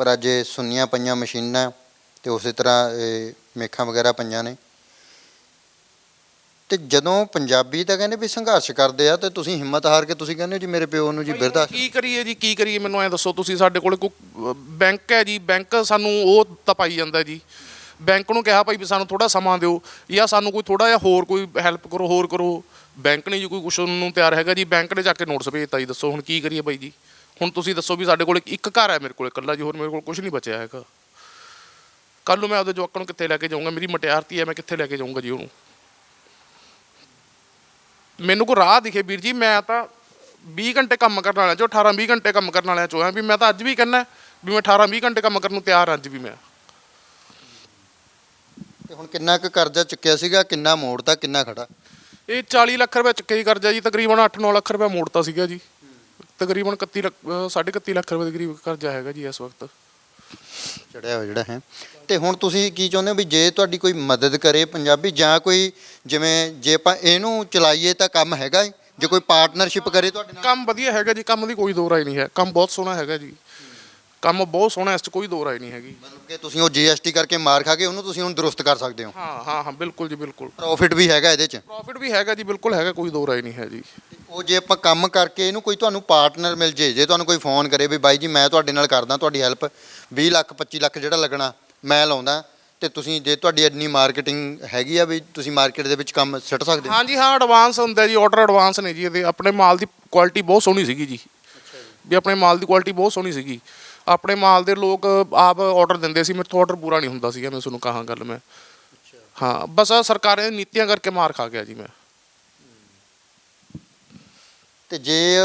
ਪਰ ਅੱਜ ਇਹ ਸੁੰਨੀਆਂ ਪਈਆਂ ਮਸ਼ੀਨਾਂ ਤੇ ਉਸੇ ਤਰ੍ਹਾਂ ਇਹ ਮੇਖਾਂ ਵਗੈਰਾ ਪਈਆਂ ਨੇ। ਤੇ ਜਦੋਂ ਪੰਜਾਬੀ ਤਾਂ ਕਹਿੰਦੇ ਵੀ ਸੰਘਰਸ਼ ਕਰਦੇ ਆ ਤੇ ਤੁਸੀਂ ਹਿੰਮਤ ਹਾਰ ਕੇ ਤੁਸੀਂ ਕਹਿੰਦੇ ਹੋ ਜੀ ਮੇਰੇ ਪਿਓ ਨੂੰ ਜੀ ਆਸ਼ਰਮ ਕੀ ਕਰੀਏ ਜੀ ਕੀ ਕਰੀਏ? ਮੈਨੂੰ ਐ ਦੱਸੋ ਤੁਸੀਂ ਸਾਡੇ ਕੋਲ ਕੋਈ ਬੈਂਕ ਹੈ ਜੀ ਬੈਂਕ ਸਾਨੂੰ ਉਹ ਤਪਾਈ ਜਾਂਦਾ ਜੀ। ਬੈਂਕ ਨੂੰ ਕਿਹਾ ਭਾਈ ਵੀ ਸਾਨੂੰ ਥੋੜਾ ਸਮਾਂ ਦਿਓ ਜਾਂ ਸਾਨੂੰ ਕੋਈ ਥੋੜਾ ਜਿਹਾ ਹੋਰ ਕੋਈ ਹੈਲਪ ਕਰੋ ਹੋਰ ਕਰੋ। ਬੈਂਕ ਨਹੀਂ ਜੀ ਕੋਈ ਕੁਛ ਨੂੰ ਤਿਆਰ ਹੈਗਾ ਜੀ ਬੈਂਕ ਨੇ ਜਾ ਕੇ ਨੋਟਿਸ ਭੇਜਤਾ ਜੀ ਦੱਸੋ ਹੁਣ ਕੀ ਕਰੀਏ ਬਾਈ ਜੀ। ਹੁਣ ਤੁਸੀਂ ਦੱਸੋ ਵੀ ਸਾਡੇ ਕੋਲ ਇੱਕ ਘਰ ਹੈ ਮੇਰੇ ਕੋਲ ਇਕੱਲਾ ਜੀ ਹੋਰ ਮੇਰੇ ਕੋਲ ਕੁਝ ਨਹੀਂ ਬਚਿਆ ਹੈਗਾ। ਕੱਲ ਨੂੰ ਮੈਂ ਉਹਦੇ ਜਵਾਕਾਂ ਨੂੰ ਕਿੱਥੇ ਲੈ ਕੇ ਜਾਊਂਗਾ? ਮੇਰੀ ਮਟਿਆਰਤੀ ਹੈ ਮੈਂ ਕਿੱਥੇ ਲੈ ਕੇ ਜਾਊਂਗਾ ਜੀ ਉਹਨੂੰ? ਮੈਨੂੰ ਕੋਈ ਰਾਹ ਦਿਖੇ ਵੀਰ ਜੀ ਮੈਂ ਤਾਂ 20 ਘੰਟੇ ਕੰਮ ਕਰਨ ਵਾਲਿਆਂ ਚੋਂ 18 20 ਘੰਟੇ ਕੰਮ ਕਰਨ ਵਾਲਿਆਂ ਚੋਂ ਆ ਵੀ ਮੈਂ ਤਾਂ ਅੱਜ ਵੀ ਕਹਿੰਦਾ ਵੀ ਮੈਂ 18 20 ਘੰਟੇ ਕੰਮ ਕਰਨ ਨੂੰ ਤਿਆਰ ਹਾਂ ਅੱਜ ਵੀ ਮੈਂ। ਤੇ ਹੁਣ ਕਿੰਨਾ ਕੁ ਕਰਜ਼ਾ ਚੁੱਕਿਆ ਸੀਗਾ ਕਿੰਨਾ ਮੋੜਤਾ ਕਿੰਨਾ ਖੜਾ? ਇਹ 40 ਲੱਖ ਰੁਪਏ ਚੱਕੇ ਹੀ ਕਰਜ਼ਾ ਜੀ ਤਕਰੀਬਨ 8-9 ਲੱਖ ਰੁਪਏ ਮੋੜਤਾ ਸੀਗਾ ਜੀ। ਤਕਰੀਬਨ 31 ਲੱਖ ਅਹ ਸਾਢੇ 31 ਲੱਖ ਰੁਪਏ ਦੇ ਕਰੀਬ ਕਰਜ਼ਾ ਹੈਗਾ ਜੀ ਇਸ ਵਕਤ। ਚੜਿਆ ਹੋਇਆ ਜਿਹੜਾ ਹੈ। ਤੇ ਹੁਣ ਤੁਸੀਂ ਕੀ ਚਾਹੁੰਦੇ ਹੋ ਵੀ ਜੇ ਤੁਹਾਡੀ ਕੋਈ ਮਦਦ ਕਰੇ ਪੰਜਾਬੀ ਜਾਂ ਕੋਈ ਜਿਵੇਂ ਜੇ ਆਪਾਂ ਇਹਨੂੰ ਚਲਾਈਏ ਤਾਂ ਕੰਮ ਹੈਗਾ ਹੈ ਜੇ ਕੋਈ ਪਾਰਟਨਰਸ਼ਿਪ ਕਰੇ ਤੁਹਾਡੇ ਨਾਲ? ਕੰਮ ਵਧੀਆ ਹੈਗਾ ਜੀ, ਕੰਮ ਦੀ ਕੋਈ ਦੋ ਰਾਏ ਨਹੀਂ ਹੈ। ਕੰਮ ਬਹੁਤ ਸੋਹਣਾ ਹੈਗਾ ਜੀ। ਕੰਮ ਬਹੁਤ ਸੋਹਣਾ ਇਸ 'ਚ ਕੋਈ ਦੋ ਰਾਏ ਨਹੀਂ ਹੈਗੀ। ਮਤਲਬ ਕਿ ਤੁਸੀਂ ਉਹ ਜੀਐਸਟੀ ਕਰਕੇ ਮਾਰ ਖਾ ਕੇ ਉਹਨੂੰ ਤੁਸੀਂ ਹੁਣ ਦਰੁਸਤ ਕਰ ਸਕਦੇ ਹੋ? ਹਾਂ ਹਾਂ ਹਾਂ ਬਿਲਕੁਲ ਜੀ ਬਿਲਕੁਲ। ਪ੍ਰੋਫਿਟ ਵੀ ਹੈਗਾ ਇਹਦੇ 'ਚ? ਪ੍ਰੋਫਿਟ ਵੀ ਹੈਗਾ ਜੀ ਬਿਲਕੁਲ ਹੈਗਾ ਕੋਈ ਦੋ ਰਾਏ ਨਹੀਂ ਹੈ ਜੀ। ਉਹ ਜੇ ਆਪਾਂ ਕੰਮ ਕਰਕੇ ਇਹਨੂੰ ਕੋਈ ਤੁਹਾਨੂੰ ਪਾਰਟਨਰ ਮਿਲ ਜੇ ਜੇ ਤੁਹਾਨੂੰ ਕੋਈ ਫੋਨ ਕਰੇ ਵੀ ਬਾਈ ਜੀ ਮੈਂ ਤੁਹਾਡੇ ਨਾਲ ਕਰਦਾ ਤੁਹਾਡੀ ਹੈਲਪ 20 ਲੱਖ 25 ਲੱਖ ਜਿਹੜਾ ਲੱਗਣਾ ਮੈਂ ਲਾਉਂਦਾ ਤੇ ਤੁਸੀਂ ਜੇ ਤੁਹਾਡੀ ਇੰਨੀ ਮਾਰਕੀਟਿੰਗ ਹੈਗੀ ਆ ਵੀ ਤੁਸੀਂ ਮਾਰਕੀਟ ਦੇ ਵਿੱਚ ਕੰਮ ਸਿੱਟ ਸਕਦੇ ਹੋ? ਹਾਂਜੀ ਹਾਂ ਐਡਵਾਂਸ ਹੁੰਦਾ ਜੀ ਆਰਡਰ ਐਡਵਾਂਸ ਨੇ ਜੀ ਇਹਦੇ। ਆਪਣੇ ਮਾਲ ਦੀ ਕੁਆਲਿਟੀ ਬਹੁਤ ਸੋਹਣੀ ਸੀਗੀ ਜੀ। ਵੀ ਆਪਣੇ ਮਾਲ ਦੀ ਕੁਆਲਿਟੀ ਬਹੁਤ ਸੋਹਣੀ ਸੀਗੀ। ਆਪਣੇ ਮਾਲ ਦੇ ਲੋਕ ਆਪ ਆਰਡਰ ਦਿੰਦੇ ਸੀ ਮੇਰੇ ਤੋਂ ਆਰਡਰ ਪੂਰਾ ਨਹੀਂ ਹੁੰਦਾ ਸੀਗਾ ਮੈਂ ਤੁਹਾਨੂੰ ਕਹਾਂ ਗੱਲ ਮੈਂ। ਹਾਂ ਬਸ ਆਹ ਸਰਕਾਰਾਂ ਦੀਆਂ ਨੀਤੀਆਂ ਕਰਕੇ ਮਾਰ ਖਾ ਗਿਆ ਜੀ ਮੈਂ। ਤੇ ਜੇ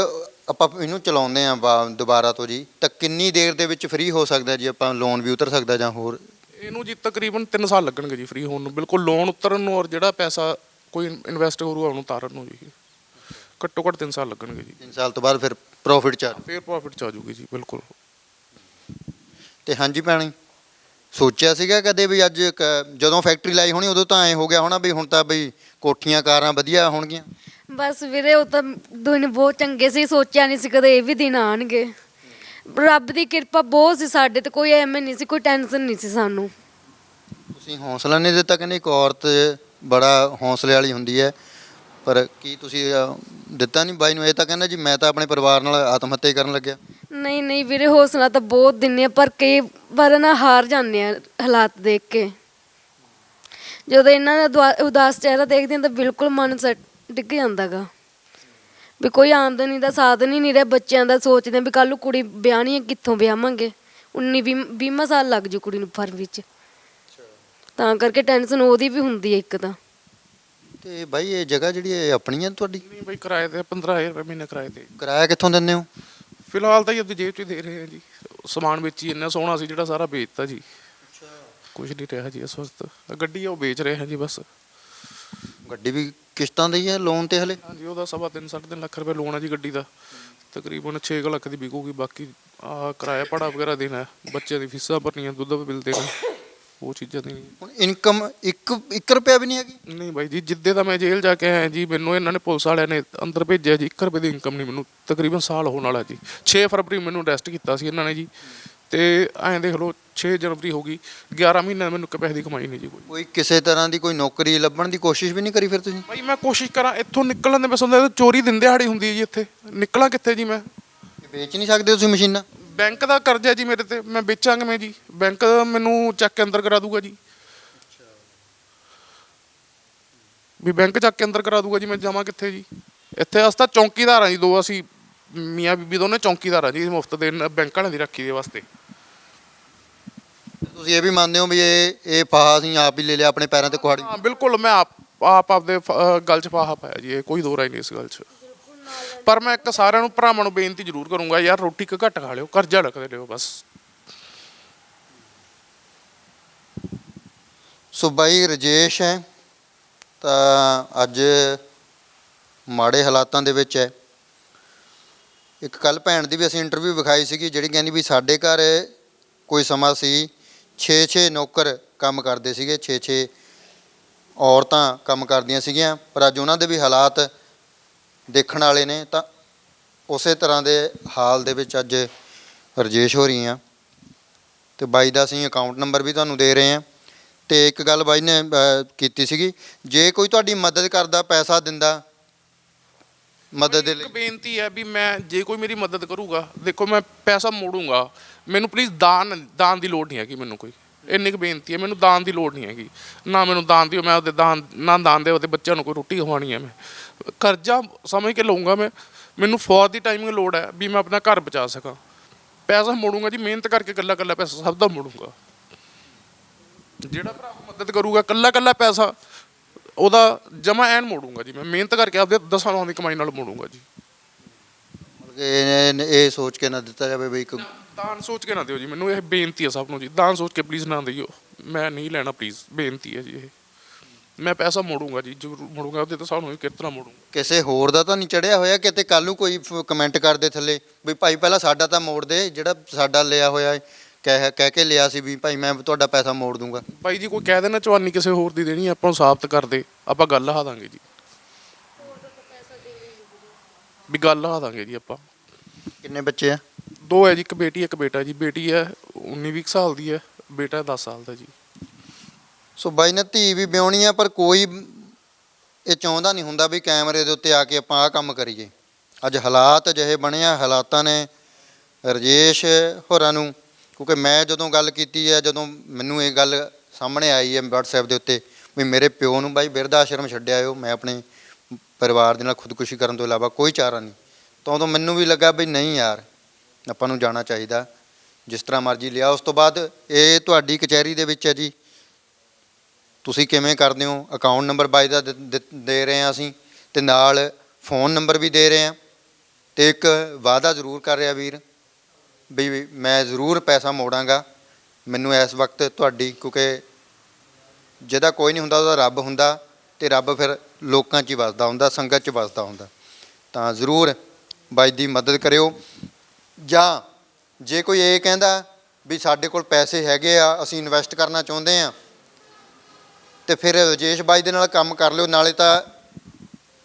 ਆਪਾਂ ਇਹਨੂੰ ਚਲਾਉਂਦੇ ਆ ਦੁਬਾਰਾ ਤੋਂ ਜੀ ਤਾਂ ਕਿੰਨੀ ਦੇਰ ਦੇ ਵਿੱਚ ਫ੍ਰੀ ਹੋ ਸਕਦਾ ਜੀ ਆਪਾਂ ਲੋਨ ਵੀ ਉਤਰ ਸਕਦਾ ਜਾਂ ਹੋਰ? ਇਹਨੂੰ ਜੀ ਤਕਰੀਬਨ 3 ਸਾਲ ਲੱਗਣਗੇ ਜੀ ਫ੍ਰੀ ਹੋਣ ਨੂੰ। ਬਿਲਕੁਲ ਲੋਨ ਉਤਰਨ ਨੂੰ ਔਰ ਜਿਹੜਾ ਪੈਸਾ ਕੋਈ ਇਨਵੈਸਟ ਕਰੂਗਾ ਉਹਨੂੰ ਉਤਾਰਨ ਨੂੰ ਜੀ। ਘੱਟੋ ਘੱਟ 3 ਸਾਲ ਲੱਗਣਗੇ ਜੀ। 3 ਸਾਲ ਤੋਂ ਬਾਅਦ ਫਿਰ ਪ੍ਰੋਫਿਟ ਚ ਆ ਫੇਰ ਪ੍ਰੋਫਿਟ ਚ ਆ ਜਾਊਗੀ ਜੀ ਬਿਲਕੁਲ। ਤੇ ਹਾਂਜੀ ਭੈਣੀ ਸੋਚਿਆ ਸੀਗਾ ਕਦੇ ਵੀ ਅੱਜ ਕ- ਜਦੋਂ ਫੈਕਟਰੀ ਲਾਈ ਹੋਣੀ ਉਦੋਂ ਤਾਂ ਐ ਹੋ ਗਿਆ ਹੋਣਾ ਵੀ ਹੁਣ ਤਾਂ ਬਈ ਕੋਠੀਆਂ ਕਾਰਾਂ ਵਧੀਆ ਹੋਣਗੀਆਂ। ਬਸ ਵੀਰੇ ਉਹ ਤਾਂ ਦਿਨ ਬਹੁਤ ਚੰਗੇ ਸੀ ਸੋਚਿਆ ਨਹੀਂ ਸੀ ਕਦੇ ਇਹ ਵੀ ਦਿਨ ਆਣਗੇ ਰੱਬ ਦੀ ਕਿਰਪਾ ਬਹੁਤ ਸੀ ਸਾਡੇ ਤੇ ਕੋਈ ਐਵੇਂ ਨਹੀਂ ਸੀ ਕੋਈ ਟੈਨਸ਼ਨ ਨਹੀਂ ਸੀ ਸਾਨੂੰ। ਤੁਸੀਂ ਹੌਸਲਾ ਨਹੀਂ ਦਿੱਤਾ ਕਹਿੰਦੇ ਇੱਕ ਔਰਤ ਬੜਾ ਹੌਸਲੇ ਵਾਲੀ ਹੁੰਦੀ ਹੈ। ਪਰ ਕੀ ਤੁਸੀਂ ਅ, ਦਿੱਤਾ ਨਹੀਂ ਬਾਈ ਨੂੰ? ਇਹ ਤਾਂ ਕਹਿੰਦਾ ਜੀ ਮੈਂ ਤਾਂ ਆਪਣੇ ਪਰਿਵਾਰ ਨਾਲ ਆਤਮ ਹੱਤਿਆ ਕਰਨ ਲੱਗਿਆ। ਨਹੀਂ ਨਹੀਂ ਵੀਰੇ ਹੌਸਲਾ ਤਾਂ ਬਹੁਤ ਦਿੰਨੇ ਆ ਪਰ ਕਈ ਵਾਰ ਨਾ ਹਾਰ ਜਾਂਦੇ ਆ ਹਾਲਾਤ ਦੇਖ ਕੇ। ਜਦੋਂ ਇਹਨਾਂ ਦਾ ਦੁਆ- ਉਦਾਸ ਚਿਹਰਾ ਦੇਖਦੇ ਆ ਤਾਂ ਬਿਲਕੁਲ ਮਨ ਸੱਟ ਡਿੱਗ ਜਾਂਦਾਗਾ ਵੀ ਕੋਈ ਆਮਦਨੀ ਦਾ ਸਾਧਨ ਹੀ ਨਹੀਂ ਰਿਹਾ ਬੱਚਿਆਂ ਦਾ ਸੋਚਦੇ ਆ ਵੀ ਕੱਲ ਨੂੰ ਕੁੜੀ ਵਿਆਹਣੀ ਹੈ ਕਿੱਥੋਂ ਵਿਆਹਾਂਗੇ? 19 ਵੀਹ 20 ਸਾਲ ਲੱਗ ਜੂ ਕੁੜੀ ਨੂੰ ਫਰਵਰੀ ਵਿੱਚ। ਤਾਂ ਕਰਕੇ ਟੈਨਸ਼ਨ ਉਹਦੀ ਵੀ ਹੁੰਦੀ ਹੈ ਇੱਕ ਤਾਂ। ਤੇ ਬਾਈ ਇਹ ਜਗ੍ਹਾ ਜਿਹੜੀ ਹੈ ਆਪਣੀ ਹੈ ਤੁਹਾਡੀ? ਨਹੀਂ ਬਈ ਕਿਰਾਏ ਤੇ 15000 ਰੁਪਏ ਮਹੀਨੇ ਕਿਰਾਏ ਤੇ। ਕਿਰਾਇਆ ਕਿੱਥੋਂ ਦਿੰਦੇ ਹੋ? ਫਿਲਹਾਲ ਤਾਂ ਜੀ ਆਪਣੀ ਜੇਬ 'ਚ ਹੀ ਦੇ ਰਹੇ ਹਾਂ ਜੀ। ਸਮਾਨ ਵੇਚੀ ਇੰਨਾ ਸੋਹਣਾ ਸੀ ਜਿਹੜਾ ਸਾਰਾ ਵੇਚਤਾ ਜੀ। ਕੁਝ ਨਹੀਂ ਰਿਹਾ ਜੀ ਇਸ ਵਕਤ। ਆਹ ਗੱਡੀ ਆ ਉਹ ਵੇਚ ਰਹੇ ਹਾਂ ਜੀ ਬਸ। ਗੱਡੀ ਵੀ ਕਿਸ਼ਤਾਂ ਦੀ ਹੈ ਲੋਨ ਤੇ ਹਲੇ? ਹਾਂਜੀ ਉਹਦਾ ਸਵਾ ਤਿੰਨ ਸਾਢੇ ਤਿੰਨ ਲੱਖ ਰੁਪਏ ਲੋਨ ਹੈ ਜੀ ਗੱਡੀ ਦਾ। ਤਕਰੀਬਨ 6 ਲੱਖ ਦੀ ਵਿਕੂਗੀ ਬਾਕੀ ਆ ਕਿਰਾਇਆ ਪੜਾ ਵਗੈਰਾ ਦੇਣਾ ਹੈ, ਬੱਚਿਆਂ ਦੀ ਫੀਸਾਂ ਭਰਨੀਆਂ ਦੁੱਧ ਬਿੱਲ ਦੇਣਾ। ਉਹ ਚੀਜ਼ਾਂ ਦੇਣੀਆਂ ਹੁਣ ਇਨਕਮ 1 1 ਰੁਪਿਆ ਵੀ ਨਹੀਂ ਹੈਗੀ। ਨਹੀਂ ਬਾਈ ਜੀ ਜਿੱਦੇ ਦਾ ਮੈਂ ਜੇਲ੍ਹ ਜਾ ਕੇ ਆਇਆ ਜੀ ਮੈਨੂੰ ਇਹਨਾਂ ਨੇ ਪੁਲਿਸ ਵਾਲਿਆਂ ਨੇ ਅੰਦਰ ਭੇਜਿਆ ਜੀ 1 ਰੁਪਏ ਦੀ ਇਨਕਮ ਨਹੀਂ ਮੈਨੂੰ ਤਕਰੀਬਨ ਸਾਲ ਹੋਣ ਵਾਲਾ ਜੀ। 6 ਫਰਵਰੀ ਨੂੰ ਮੈਨੂੰ ਅਰੈਸਟ ਕੀਤਾ ਸੀ ਇਹਨਾਂ ਨੇ ਜੀ। ਤੇ ਐਂ ਦੇਖ ਲਓ 6 ਜਨਵਰੀ ਹੋ ਗਈ 11 ਮਹੀਨੇ ਮੈਨੂੰ ਇੱਕ ਪੈਸੇ ਦੀ ਕਮਾਈ ਨਹੀਂ ਜੀ ਕੋਈ। ਕੋਈ ਕਿਸੇ ਤਰ੍ਹਾਂ ਦੀ ਕੋਈ ਨੌਕਰੀ ਲੱਭਣ ਦੀ ਕੋਸ਼ਿਸ਼ ਵੀ ਨਹੀਂ ਕਰੀ ਫਿਰ ਤੁਸੀਂ? ਭਾਈ ਮੈਂ ਕੋਸ਼ਿਸ਼ ਕਰਾਂ ਇੱਥੋਂ ਨਿਕਲਣ ਦੇ ਬਸ ਹੁੰਦਾ ਚੋਰੀ ਦਿਨ ਦਿਹਾੜੀ ਹੁੰਦੀ ਹੈ ਜੀ ਇੱਥੇ। ਨਿਕਲਾਂ ਕਿੱਥੇ ਜੀ ਮੈਂ? ਵੇਚ ਨਹੀਂ ਸਕਦੇ ਤੁਸੀਂ ਮਸ਼ੀਨਾਂ? ਬੈਂਕ ਦਾ ਕਰਜ਼ਾ ਜੀ ਮੇਰੇ ਤੇ ਮੈਂ ਵੇਚਾਂ ਕਿਵੇਂ ਜੀ। ਬੈਂਕ ਮੈਨੂੰ ਚੱਕ ਕੇ ਅੰਦਰ ਕਰਾ ਦੂਗਾ ਜੀ। ਵੀ ਬੈਂਕ ਚੱਕ ਕੇ ਅੰਦਰ ਕਰਾ ਦੂਗਾ ਜੀ ਮੈਂ ਜਾਵਾਂ ਕਿੱਥੇ ਜੀ? ਇੱਥੇ ਅਸ ਤਾਂ ਚੌਂਕੀਦਾਰ ਆ ਜੀ ਦੋ ਅਸੀਂ ਮੀਆਂ ਬੀਬੀ ਦੋਨੇ ਚੌਂਕੀਦਾਰ ਆ ਜੀ ਮੁਫਤ ਦੇ ਬੈਂਕ ਵਾਲਿਆਂ ਦੀ ਰੱਖੀ ਦੇ ਵਾਸਤੇ। ਤੁਸੀਂ ਇਹ ਵੀ ਮੰਨਦੇ ਹੋ ਵੀ ਇਹ ਇਹ ਫਾਹਾ ਅਸੀਂ ਆਪ ਹੀ ਲੈ ਲਿਆ ਆਪਣੇ ਪੈਰਾਂ ਤੇ ਕੁਹਾੜੀ। ਹਾਂ ਬਿਲਕੁਲ ਮੈਂ ਆਪ ਆਪ ਆਪਦੇ ਗੱਲ 'ਚ ਪਾਹਾ ਪਾਇਆ ਜੀ ਇਹ ਕੋਈ ਦੋ ਰਾਏ ਨਹੀਂ ਇਸ ਗੱਲ 'ਚ। ਪਰ ਮੈਂ ਇੱਕ ਸਾਰਿਆਂ ਨੂੰ ਭਰਾਵਾਂ ਨੂੰ ਬੇਨਤੀ ਜ਼ਰੂਰ ਕਰੂੰਗਾ, ਯਾਰ ਰੋਟੀ ਕ ਘੱਟ ਖਾ ਲਿਓ, ਕਰਜ਼ਾ ਰੱਖਦੇ ਲਿਓ ਬਸ। ਸੋ ਬਾਈ ਰਜੇਸ਼ ਹੈ, ਤਾਂ ਅੱਜ ਮਾੜੇ ਹਾਲਾਤਾਂ ਦੇ ਵਿੱਚ ਹੈ। ਇੱਕ ਕੱਲ ਭੈਣ ਦੀ ਵੀ ਅਸੀਂ ਇੰਟਰਵਿਊ ਵਿਖਾਈ ਸੀਗੀ, ਜਿਹੜੀ ਕਹਿੰਦੀ ਵੀ ਸਾਡੇ ਘਰ ਕੋਈ ਸਮਾਂ ਸੀ 6-6 ਨੌਕਰ ਕੰਮ ਕਰਦੇ ਸੀਗੇ 6-6 ਔਰਤਾਂ ਕੰਮ ਕਰਦੀਆਂ ਸੀਗੀਆਂ, ਪਰ ਅੱਜ ਉਹਨਾਂ ਦੇ ਵੀ ਹਾਲਾਤ ਦੇਖਣ ਵਾਲੇ ਨੇ ਤਾਂ ਉਸੇ ਤਰ੍ਹਾਂ ਦੇ ਹਾਲ ਦੇ ਵਿੱਚ ਅੱਜ ਰਜੇਸ਼ ਹੋ ਰਹੀਆਂ ਤੇ ਬਾਈ ਦਾ ਅਸੀਂ ਅਕਾਊਂਟ ਨੰਬਰ ਵੀ ਤੁਹਾਨੂੰ ਦੇ ਰਹੇ ਹਾਂ ਤੇ ਇੱਕ ਗੱਲ ਬਾਈ ਨੇ ਕੀਤੀ ਸੀਗੀ ਜੇ ਕੋਈ ਤੁਹਾਡੀ ਮਦਦ ਕਰਦਾ ਪੈਸਾ ਦਿੰਦਾ ਮਦਦ ਦੇ ਲਈ ਇੱਕ ਬੇਨਤੀ ਹੈ ਵੀ ਮੈਂ ਜੇ ਕੋਈ ਮੇਰੀ ਮਦਦ ਕਰੂਗਾ ਦੇਖੋ ਮੈਂ ਪੈਸਾ ਮੋੜੂੰਗਾ। ਮੈਨੂੰ ਪਲੀਜ਼ ਦਾਨ ਦਾਨ ਦੀ ਲੋੜ ਨਹੀਂ ਹੈਗੀ ਮੈਨੂੰ ਕੋਈ। ਇੰਨੀ ਕੁ ਬੇਨਤੀ ਹੈ, ਮੈਨੂੰ ਦਾਨ ਦੀ ਲੋੜ ਨਹੀਂ ਹੈਗੀ। ਨਾ ਮੈਨੂੰ ਦਾਨ ਦਿਓ, ਮੈਂ ਉਹਦੇ ਦਾਨ, ਨਾ ਦਾਨ ਦੇ ਉਹਦੇ ਬੱਚਿਆਂ ਨੂੰ ਕੋਈ ਰੋਟੀ ਖਵਾਉਣੀ ਹੈ ਮੈਂ। ਕਰਜ਼ਾ ਸਮਝ ਕੇ ਲਊਂਗਾ ਮੈਂ, ਮੈਨੂੰ ਫੌਰ ਦੀ ਟਾਈਮਿੰਗ ਲੋੜ ਹੈ ਵੀ ਮੈਂ ਆਪਣਾ ਘਰ ਬਚਾ ਸਕਾਂ। ਪੈਸਾ ਮੋੜੂੰਗਾ ਜੀ, ਮਿਹਨਤ ਕਰਕੇ ਕੱਲਾ ਕੱਲਾ ਪੈਸਾ ਸਭ ਦਾ ਮੋੜੂੰਗਾ। ਜਿਹੜਾ ਭਰਾ ਮਦਦ ਕਰੂਗਾ ਕੱਲਾ ਕੱਲਾ ਪੈਸਾ, ਉਹਦਾ ਜਮਾ ਐਨ ਮੋੜੂੰਗਾ ਜੀ ਮੈਂ। ਮਿਹਨਤ ਕਰਕੇ ਆਪਦੇ ਦਸਾਂ ਸਾਲਾਂ ਦੀ ਕਮਾਈ ਨਾਲ ਮੋੜੂੰਗਾ ਜੀ। ਮਤਲਬ ਇਹ ਸੋਚ ਕੇ ਨਾ ਦਿੱਤਾ ਜਾਵੇ ਵੀ ਦਾਨ ਸੋਚ ਕੇ ਨਾ ਦਿਓ ਜੀ ਮੈਨੂੰ ਇਹ ਬੇਨਤੀ ਹੈ ਸਭ ਨੂੰ ਜੀ ਦਾਨ ਸੋਚ ਕੇ ਪਲੀਜ਼ ਨਾ ਦਿਓ। ਮੈਂ ਨਹੀਂ ਲੈਣਾ ਪਲੀਜ਼ ਬੇਨਤੀ ਹੈ ਜੀ ਇਹ। ਮੈਂ ਪੈਸਾ ਮੋੜੂੰਗਾ ਜੀ ਜ਼ਰੂਰ ਮੋੜੂੰਗਾ ਉਹਦੇ ਤਾਂ ਸਾਨੂੰ ਕਿਸ ਤਰ੍ਹਾਂ ਮੋੜੂੰਗਾ। ਕਿਸੇ ਹੋਰ ਦਾ ਤਾਂ ਨਹੀਂ ਚੜਿਆ ਹੋਇਆ ਕਿਤੇ ਕੱਲ ਨੂੰ ਕੋਈ ਕਮੈਂਟ ਕਰਦੇ ਥੱਲੇ ਵੀ ਭਾਈ ਪਹਿਲਾਂ ਸਾਡਾ ਤਾਂ ਮੋੜ ਦੇ ਜਿਹੜਾ ਸਾਡਾ ਲਿਆ ਹੋਇਆ ਹੈ ਕਹਿ ਕਹਿ ਕੇ ਲਿਆ ਸੀ ਵੀ ਭਾਈ ਮੈਂ ਤੁਹਾਡਾ ਪੈਸਾ ਮੋੜ ਦੂੰਗਾ। ਭਾਈ ਜੀ ਕੋਈ ਕਹਿ ਦੇਣਾ ਚਵਾਨੀ ਕਿਸੇ ਹੋਰ ਦੀ ਦੇਣੀ ਆਪਾਂ ਨੂੰ ਸਾਬਤ ਕਰ ਦੇ ਆਪਾਂ ਗੱਲ ਹਾ ਦਾਂਗੇ ਜੀ। ਵੀ ਗੱਲ ਹਾ ਦਾਂਗੇ ਜੀ ਆਪਾਂ। ਕਿੰਨੇ ਬੱਚੇ ਆ? ਦੋ ਹੈ ਜੀ, ਇੱਕ ਬੇਟੀ, ਇੱਕ ਬੇਟਾ ਜੀ। ਬੇਟੀ ਹੈ 19 ਵੀਹ ਕੁ ਸਾਲ ਦੀ ਹੈ, ਬੇਟਾ 10 ਸਾਲ ਦਾ ਜੀ। ਸੋ ਬਾਈ ਨੇ ਧੀ ਵੀ ਵਿਆਹਣੀ ਆ ਪਰ ਕੋਈ ਇਹ ਚਾਹੁੰਦਾ ਨਹੀਂ ਹੁੰਦਾ ਵੀ ਕੈਮਰੇ ਦੇ ਉੱਤੇ ਆ ਕੇ ਆਪਾਂ ਆਹ ਕੰਮ ਕਰੀਏ। ਅੱਜ ਹਾਲਾਤ ਅਜਿਹੇ ਬਣੇ ਆ, ਹਾਲਾਤਾਂ ਨੇ ਰਜੇਸ਼ ਹੋਰਾਂ ਨੂੰ, ਕਿਉਂਕਿ ਮੈਂ ਜਦੋਂ ਗੱਲ ਕੀਤੀ ਹੈ, ਜਦੋਂ ਮੈਨੂੰ ਇਹ ਗੱਲ ਸਾਹਮਣੇ ਆਈ ਹੈ WhatsApp ਦੇ ਉੱਤੇ, ਵੀ ਮੇਰੇ ਪਿਓ ਨੂੰ ਬਾਈ ਬਿਰਧ ਆਸ਼ਰਮ ਛੱਡਿਆ ਆਇਓ, ਮੈਂ ਆਪਣੇ ਪਰਿਵਾਰ ਦੇ ਨਾਲ ਖੁਦਕੁਸ਼ੀ ਕਰਨ ਤੋਂ ਇਲਾਵਾ ਕੋਈ ਚਾਰਾ ਨਹੀਂ। ਤਾਂ ਉਦੋਂ ਮੈਨੂੰ ਵੀ ਲੱਗਾ ਵੀ ਨਹੀਂ ਯਾਰ ਆਪਾਂ ਨੂੰ ਜਾਣਾ ਚਾਹੀਦਾ। ਜਿਸ ਤਰ੍ਹਾਂ ਮਰਜ਼ੀ ਲਿਆ, ਉਸ ਤੋਂ ਬਾਅਦ ਇਹ ਤੁਹਾਡੀ ਕਚਹਿਰੀ ਦੇ ਵਿੱਚ ਹੈ ਜੀ। ਤੁਸੀਂ ਕਿਵੇਂ ਕਰਦੇ ਹੋ? ਅਕਾਊਂਟ ਨੰਬਰ ਬਾਈ ਦਾ, ਦੇ- ਦੇ- ਰਹੇ ਹਾਂ ਅਸੀਂ ਤੇ ਨਾਲ ਫੋਨ ਨੰਬਰ ਵੀ ਦੇ ਰਹੇ ਹਾਂ। ਤੇ ਇੱਕ ਵਾਅਦਾ ਜ਼ਰੂਰ ਕਰ ਰਿਹਾ ਵੀਰ ਵੀ ਮੈਂ ਜ਼ਰੂਰ ਪੈਸਾ ਮੋੜਾਂਗਾ। ਮੈਨੂੰ ਇਸ ਵਕਤ ਤੁਹਾਡੀ, ਕਿਉਂਕਿ ਜਿਹਦਾ ਕੋਈ ਨਹੀਂ ਹੁੰਦਾ, ਉਹਦਾ ਰੱਬ ਹੁੰਦਾ ਤੇ ਰੱਬ ਫਿਰ ਲੋਕਾਂ 'ਚ ਹੀ ਵਸਦਾ ਹੁੰਦਾ, ਸੰਗਤ 'ਚ ਵਸਦਾ ਹੁੰਦਾ। ਤਾਂ ਜ਼ਰੂਰ ਬਾਈ ਦੀ ਮਦਦ ਕਰਿਓ। ਜਾਂ ਜੇ ਕੋਈ ਇਹ ਕਹਿੰਦਾ ਵੀ ਸਾਡੇ ਕੋਲ ਪੈਸੇ ਹੈਗੇ ਆ, ਅਸੀਂ ਇਨਵੈਸਟ ਕਰਨਾ ਚਾਹੁੰਦੇ ਆ, ਤੇ ਫਿਰ ਰਜੇਸ਼ ਬਾਈ ਦੇ ਨਾਲ ਕੰਮ ਕਰ ਲਿਓ, ਨਾਲੇ ਤਾਂ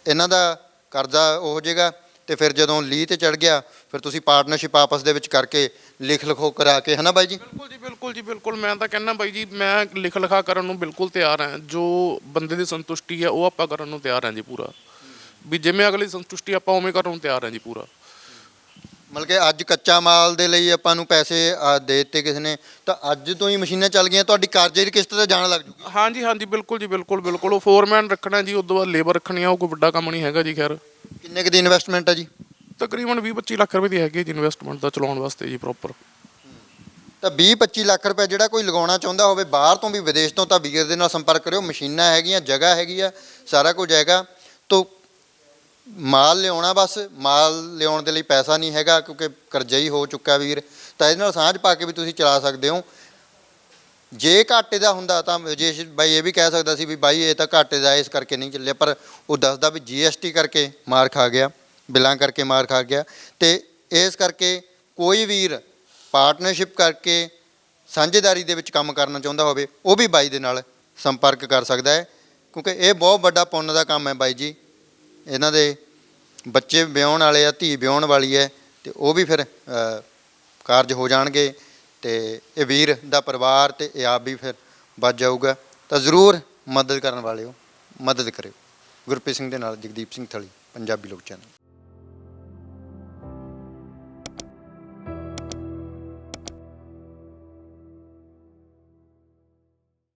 ਇਹਨਾਂ ਦਾ ਕਰਜ਼ਾ ਉਹ ਹੋ ਜਾਏਗਾ, ਤੇ ਫਿਰ ਜਦੋਂ ਲੀਹ ਤੇ ਚੜ ਗਿਆ, ਫਿਰ ਤੁਸੀਂ ਪਾਰਟਨਰਸ਼ਿਪ ਆਪਸ ਦੇ ਵਿੱਚ ਕਰਕੇ ਲਿਖ ਲਿਖੋ ਕਰਾ ਕੇ, ਹਨਾ ਬਾਈ ਜੀ? ਬਿਲਕੁਲ ਜੀ ਬਿਲਕੁਲ ਜੀ, ਬਿਲਕੁਲ, ਮੈਂ ਤਾਂ ਕਹਿੰਦਾ ਬਾਈ ਜੀ, ਮੈਂ ਲਿਖ ਲਿਖਾ ਕਰਨ ਨੂੰ ਬਿਲਕੁਲ ਤਿਆਰ ਹਾਂ, ਜੋ ਬੰਦੇ ਦੀ ਸੰਤੁਸ਼ਟੀ ਹੈ ਉਹ ਆਪਾਂ ਕਰਨ ਨੂੰ ਤਿਆਰ ਹਾਂ ਜੀ ਪੂਰਾ। ਵੀ ਜਿਵੇਂ ਅਗਲੀ ਸੰਤੁਸ਼ਟੀ ਆਪਾਂ ਉਵੇਂ ਕਰਨ ਨੂੰ ਤਿਆਰ ਹਾਂ ਜੀ ਪੂਰਾ। ਮਤਲਬ ਕਿ ਅੱਜ ਕੱਚਾ ਮਾਲ ਦੇ ਲਈ ਆਪਾਂ ਨੂੰ ਪੈਸੇ ਆ, ਦੇ ਦਿੱਤੇ ਕਿਸੇ ਨੇ ਤਾਂ ਅੱਜ ਤੋਂ ਹੀ ਮਸ਼ੀਨਾਂ ਚੱਲ ਗਈਆਂ ਤੁਹਾਡੀ ਕਰਜ਼ੇ ਦੀ ਕਿਸ਼ਤ ਤੇ ਜਾਣ ਲੱਗ ਜੂਗੀ। ਹਾਂਜੀ ਹਾਂਜੀ ਬਿਲਕੁਲ ਜੀ ਬਿਲਕੁਲ ਬਿਲਕੁਲ। ਉਹ ਫੋਰਮੈਨ ਰੱਖਣਾ ਜੀ ਉਦੋਂ ਬਾਅਦ ਲੇਬਰ ਰੱਖਣੀ ਆ ਉਹ ਕੋਈ ਵੱਡਾ ਕੰਮ ਨਹੀਂ ਹੈਗਾ ਜੀ ਖੈਰ। ਕਿੰਨੇ ਕੁ ਦੀ ਇਨਵੈਸਟਮੈਂਟ ਹੈ ਜੀ? ਤਕਰੀਬਨ 20 25 ਲੱਖ ਰੁਪਏ ਦੀ ਹੈਗੀ ਜੀ ਇਨਵੈਸਟਮੈਂਟ ਦਾ ਚਲਾਉਣ ਵਾਸਤੇ ਜੀ ਪ੍ਰੋਪਰ ਤਾਂ 20 25 ਲੱਖ ਰੁਪਏ ਜਿਹੜਾ ਕੋਈ ਲਗਾਉਣਾ ਚਾਹੁੰਦਾ ਹੋਵੇ ਬਾਹਰ ਤੋਂ ਵੀ ਵਿਦੇਸ਼ ਤੋਂ ਤਾਂ ਵੀਰ ਦੇ ਨਾਲ ਸੰਪਰਕ ਕਰਿਓ ਮਸ਼ੀਨਾਂ ਹੈਗੀਆਂ ਜਗ੍ਹਾ ਹੈਗੀ ਆ ਸਾਰਾ ਕੁਝ ਹੈਗਾ। ਤੋਂ ਮਾਲ ਲਿਆਉਣਾ ਬਸ, ਮਾਲ ਲਿਆਉਣ ਦੇ ਲਈ ਪੈਸਾ ਨਹੀਂ ਹੈਗਾ ਕਿਉਂਕਿ ਕਰਜ਼ਾ ਹੀ ਹੋ ਚੁੱਕਾ ਵੀਰ। ਤਾਂ ਇਹਦੇ ਨਾਲ ਸਾਂਝ ਪਾ ਕੇ ਵੀ ਤੁਸੀਂ ਚਲਾ ਸਕਦੇ ਹੋ। ਜੇ ਘਾਟੇ ਦਾ ਹੁੰਦਾ ਤਾਂ ਵਿਜੇਸ਼ ਬਾਈ ਇਹ ਵੀ ਕਹਿ ਸਕਦਾ ਸੀ ਵੀ ਬਾਈ ਇਹ ਤਾਂ ਘਾਟੇ ਦਾ ਇਸ ਕਰਕੇ ਨਹੀਂ ਚੱਲਿਆ, ਪਰ ਉਹ ਦੱਸਦਾ ਵੀ ਜੀਐਸਟੀ ਕਰਕੇ ਮਾਰ ਖਾ ਗਿਆ, ਬਿਲਾਂ ਕਰਕੇ ਮਾਰ ਖਾ ਗਿਆ। ਤੇ ਇਸ ਕਰਕੇ ਕੋਈ ਵੀਰ ਪਾਰਟਨਰਸ਼ਿਪ ਕਰਕੇ ਸਾਂਝੇਦਾਰੀ ਦੇ ਵਿੱਚ ਕੰਮ ਕਰਨਾ ਚਾਹੁੰਦਾ ਹੋਵੇ, ਉਹ ਵੀ ਬਾਈ ਦੇ ਨਾਲ ਸੰਪਰਕ ਕਰ ਸਕਦਾ ਹੈ। ਕਿਉਂਕਿ ਇਹ ਬਹੁਤ ਵੱਡਾ ਪੁੰਨ ਦਾ ਕੰਮ ਹੈ ਬਾਈ ਜੀ। ਇਹਨਾਂ ਦੇ ਬੱਚੇ ਵਿਆਹੁਣ ਵਾਲੇ ਆ, ਧੀ ਵਿਆਹੁਣ ਵਾਲੀ ਹੈ, ਤੇ ਉਹ ਵੀ ਫਿਰ ਕਾਰਜ ਹੋ ਜਾਣਗੇ, ਤੇ ਇਹ ਵੀਰ ਦਾ ਪਰਿਵਾਰ ਤੇ ਇਹ ਆਪ ਵੀ ਫਿਰ ਬਚ ਜਾਊਗਾ। ਤਾਂ ਜ਼ਰੂਰ ਮਦਦ ਕਰਨ ਵਾਲਿਓ, ਮਦਦ ਕਰਿਓ। ਗੁਰਪ੍ਰੀਤ ਸਿੰਘ ਦੇ ਨਾਲ ਜਗਦੀਪ ਸਿੰਘ ਥਲੀ, ਪੰਜਾਬੀ ਲੋਕ ਚੈਨਲ।